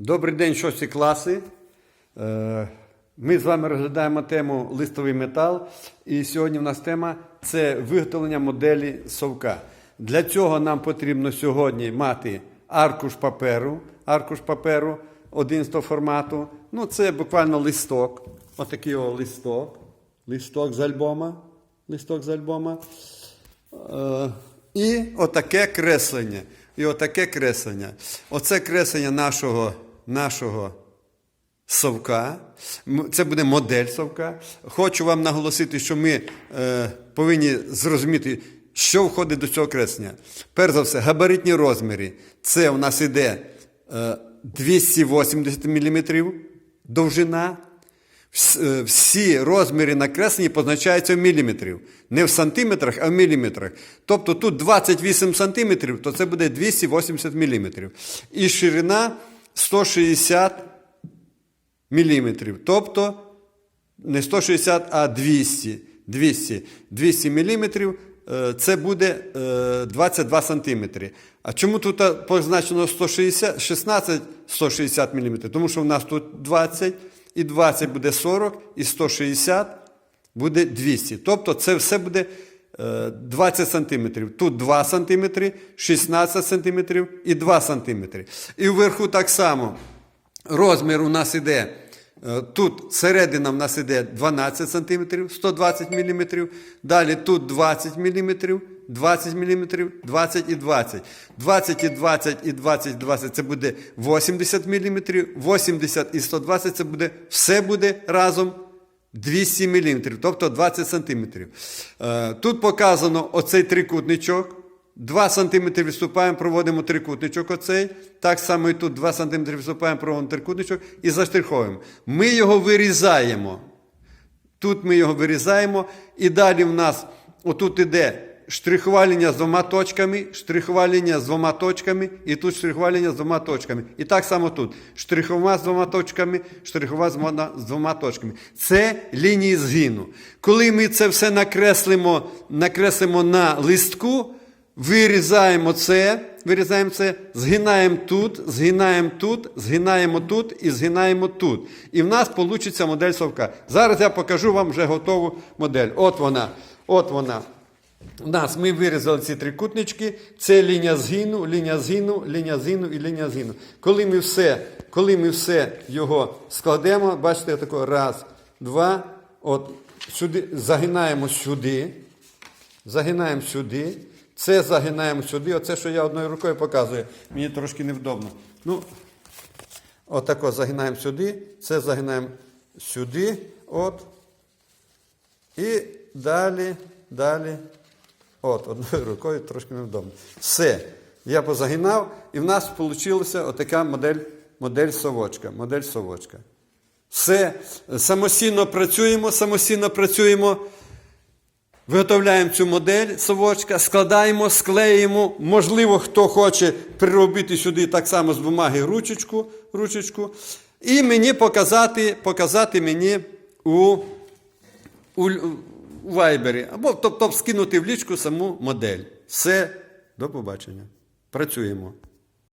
Добрий день, шості класи. Е, Ми з вами розглядаємо тему листовий метал. І сьогодні в нас тема це виготовлення моделі совка. Для цього нам потрібно сьогодні мати аркуш паперу, аркуш паперу 11 формату. Ну, це буквально листок. Отакий о листок. Листок з альбома. Листок з альбома. Е, І отаке креслення. І отаке креслення. Оце креслення нашого, нашого совка. Це буде модель совка. Хочу вам наголосити, що ми е, повинні зрозуміти, що входить до цього креслення. Перш за все, габаритні розміри. Це у нас іде е, 280 мм довжина. Е, Всі розміри накреслені позначаються в міліметрів. Не в сантиметрах, а в міліметрах. Тобто тут 28 сантиметрів, то це буде 280 міліметрів. І ширина 160 міліметрів. Тобто не 160, а 200. 200, 200 міліметрів. е, Це буде е, 22 сантиметри. А чому тут е, позначено 160, 16 160 міліметрів? Тому що в нас тут 20, і 20 буде 40, і 160 буде 200. Тобто це все буде е, 20 сантиметрів. Тут 2 сантиметри, 16 сантиметрів і 2 сантиметри. І вверху так само розмір у нас іде. е, Тут середина в нас іде 12 см, 120 мм. Далі тут 20 мм, 20 мм, 20 і 20. 20 і 20 і 20 і 20 це буде 80 мм, 80 і 120 це буде все буде разом 200 мм, тобто 20 см. Е, Тут показано оцей трикутничок. 2 см відступаємо, проводимо трикутничок оцей. Так само і тут 2 см відступаємо, проводимо трикутничок і заштриховуємо. Ми його вирізаємо. Тут ми його вирізаємо. І далі в нас отут іде штрихова лінія з двома точками, штрихова лінія з двома точками, і тут штрихова лінія з двома точками. І так само тут. Штрихова з двома точками, штрихова з двома точками. Це лінії згину. Коли ми це все накреслимо, накреслимо на листку, вирізаємо це, вирізаємо це, згинаємо тут, згинаємо тут, згинаємо тут і згинаємо тут. І в нас вийде модель совка. Зараз я покажу вам вже готову модель. От вона. От вона. У нас ми вирізали ці трикутнички, це лінія згину, лінія згину, лінія згину і лінія згину. Коли ми все, коли ми все його складемо, бачите, тако раз, два, от сюди, загинаємо сюди, загинаємо сюди, це загинаємо сюди. Оце, що я одною рукою показую, мені трошки невдобно. Ну, отако загинаємо сюди, це загинаємо сюди, от. І далі, далі. От, одною рукою трошки невдобно. Все. Я позагинав, і в нас вийшла отака модель, модель совочка. Модель совочка. Все. Самостійно працюємо, самостійно працюємо. Виготовляємо цю модель совочка, складаємо, склеїмо. Можливо, хто хоче приробити сюди так само з бумаги ручечку, ручечку. І мені показати, показати мені у, у, у вайбері. Або тобто скинути в лічку саму модель. Все, до побачення. Працюємо.